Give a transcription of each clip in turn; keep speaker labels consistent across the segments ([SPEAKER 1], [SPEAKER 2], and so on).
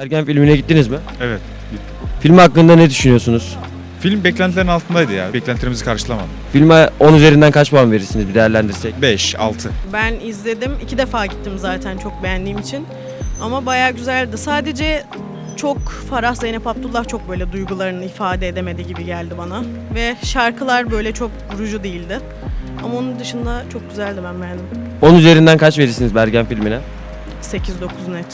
[SPEAKER 1] Ergen filmine gittiniz mi?
[SPEAKER 2] Evet.
[SPEAKER 1] Film hakkında ne düşünüyorsunuz?
[SPEAKER 2] Film beklentilerin altındaydı ya. Beklentilerimizi karşılamadı.
[SPEAKER 1] Filme 10 üzerinden kaç puan verirsiniz bir değerlendirsek?
[SPEAKER 2] 5, 6.
[SPEAKER 3] Ben izledim. iki defa gittim zaten çok beğendiğim için. Ama bayağı güzeldi. Sadece çok Farah Zeynep Abdullah çok böyle duygularını ifade edemedi gibi geldi bana. Ve şarkılar böyle çok vurucu değildi. Ama onun dışında çok güzeldi ben beğendim.
[SPEAKER 1] 10 üzerinden kaç verirsiniz Bergen filmine?
[SPEAKER 3] 8-9 net.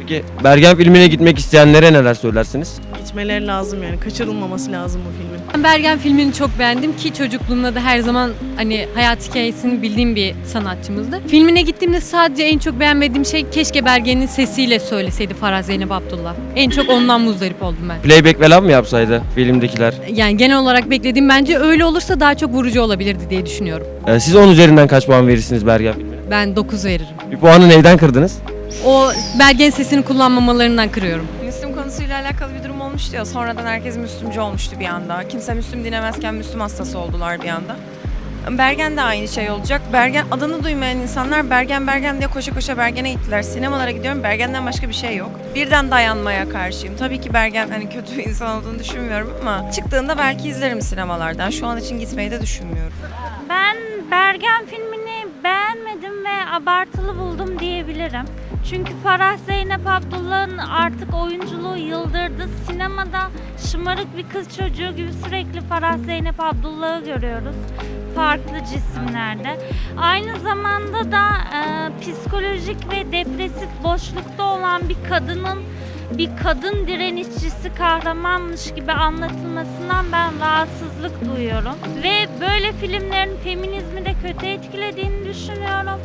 [SPEAKER 1] Peki Bergen filmine gitmek isteyenlere neler söylersiniz?
[SPEAKER 3] Gitmeleri lazım yani. Kaçırılmaması lazım bu filmin.
[SPEAKER 4] Ben Bergen filmini çok beğendim ki çocukluğumda da her zaman hani hayat hikayesini bildiğim bir sanatçımızdı. Filmine gittiğimde sadece en çok beğenmediğim şey keşke Bergen'in sesiyle söyleseydi Farah Zeynep Abdullah. En çok ondan muzdarip oldum ben.
[SPEAKER 1] Playback falan mı yapsaydı filmdekiler?
[SPEAKER 4] Yani genel olarak beklediğim bence öyle olursa daha çok vurucu olabilirdi diye düşünüyorum.
[SPEAKER 1] Ee, siz 10 üzerinden kaç puan verirsiniz Bergen filmine?
[SPEAKER 4] Ben 9 veririm.
[SPEAKER 1] Bir puanı neyden kırdınız?
[SPEAKER 4] O Bergen sesini kullanmamalarından kırıyorum.
[SPEAKER 5] Müslüm konusuyla alakalı bir durum olmuştu ya. Sonradan herkes Müslümcü olmuştu bir anda. Kimse Müslüm dinlemezken Müslüm hastası oldular bir anda. Bergen de aynı şey olacak. Bergen adını duymayan insanlar Bergen Bergen diye koşa koşa Bergen'e gittiler. Sinemalara gidiyorum. Bergen'den başka bir şey yok. Birden dayanmaya karşıyım. Tabii ki Bergen hani kötü bir insan olduğunu düşünmüyorum ama çıktığında belki izlerim sinemalardan. Şu an için gitmeyi de düşünmüyorum.
[SPEAKER 6] Ben Bergen filmini beğenmedim ve abartılı buldum diyebilirim. Çünkü Farah Zeynep Abdullah'ın artık oyunculuğu yıldırdı. Sinemada şımarık bir kız çocuğu gibi sürekli Farah Zeynep Abdullah'ı görüyoruz. Farklı cisimlerde. Aynı zamanda da e, psikolojik ve depresif boşlukta olan bir kadının bir kadın direnişçisi kahramanmış gibi anlatılmasından ben rahatsızlık duyuyorum. Ve böyle filmlerin feminizmi de kötü etkilediğini düşünüyorum.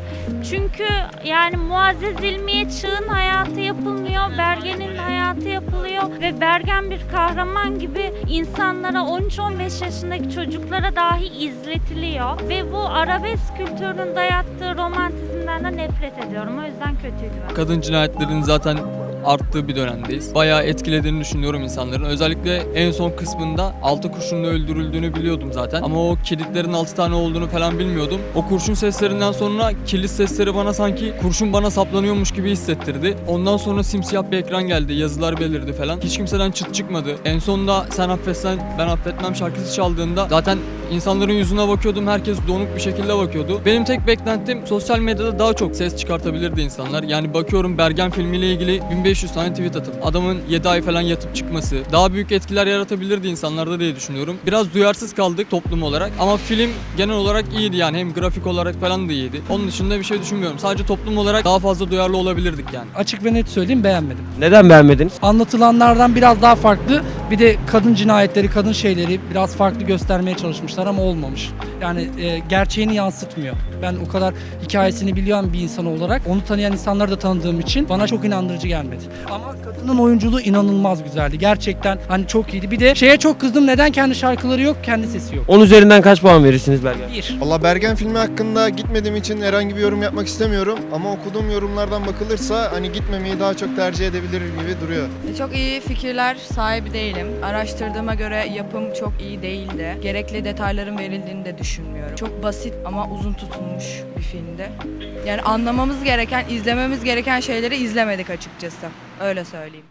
[SPEAKER 6] Çünkü yani Muazzez İlmiye Çığ'ın hayatı yapılmıyor, Bergen'in hayatı yapılıyor ve Bergen bir kahraman gibi insanlara 13-15 yaşındaki çocuklara dahi izletiliyor. Ve bu arabesk kültürünün dayattığı romantizmden de nefret ediyorum. O yüzden kötüydü.
[SPEAKER 7] Kadın cinayetlerinin zaten arttığı bir dönemdeyiz. Bayağı etkilediğini düşünüyorum insanların. Özellikle en son kısmında altı kurşunla öldürüldüğünü biliyordum zaten. Ama o kilitlerin altı tane olduğunu falan bilmiyordum. O kurşun seslerinden sonra kilit sesleri bana sanki kurşun bana saplanıyormuş gibi hissettirdi. Ondan sonra simsiyah bir ekran geldi. Yazılar belirdi falan. Hiç kimseden çıt çıkmadı. En sonunda sen affetsen ben affetmem şarkısı çaldığında zaten insanların yüzüne bakıyordum. Herkes donuk bir şekilde bakıyordu. Benim tek beklentim sosyal medyada daha çok ses çıkartabilirdi insanlar. Yani bakıyorum Bergen filmiyle ilgili 1500 tane tweet atıp adamın 7 ay falan yatıp çıkması daha büyük etkiler yaratabilirdi insanlarda diye düşünüyorum. Biraz duyarsız kaldık toplum olarak ama film genel olarak iyiydi yani hem grafik olarak falan da iyiydi. Onun dışında bir şey düşünmüyorum. Sadece toplum olarak daha fazla duyarlı olabilirdik yani.
[SPEAKER 8] Açık ve net söyleyeyim beğenmedim.
[SPEAKER 1] Neden beğenmediniz?
[SPEAKER 8] Anlatılanlardan biraz daha farklı. Bir de kadın cinayetleri, kadın şeyleri biraz farklı göstermeye çalışmışlar ama olmamış. Yani e, gerçeğini yansıtmıyor. Ben o kadar hikayesini biliyorum bir insan olarak. Onu tanıyan insanları da tanıdığım için bana çok inandırıcı gelmedi. Ama kadının oyunculuğu inanılmaz güzeldi. Gerçekten hani çok iyiydi. Bir de şeye çok kızdım. Neden kendi şarkıları yok, kendi sesi yok?
[SPEAKER 1] 10 üzerinden kaç puan verirsiniz Bergen?
[SPEAKER 8] Bir.
[SPEAKER 9] Valla Bergen filmi hakkında gitmediğim için herhangi bir yorum yapmak istemiyorum. Ama okuduğum yorumlardan bakılırsa hani gitmemeyi daha çok tercih edebilir gibi duruyor.
[SPEAKER 5] Çok iyi fikirler sahibi değilim. Araştırdığıma göre yapım çok iyi değildi. Gerekli detayların verildiğini de düşünmüyorum. Çok basit ama uzun tutulmuş bir filmdi. Yani anlamamız gereken, izlememiz gereken şeyleri izlemedik açıkçası. Öyle söyleyeyim.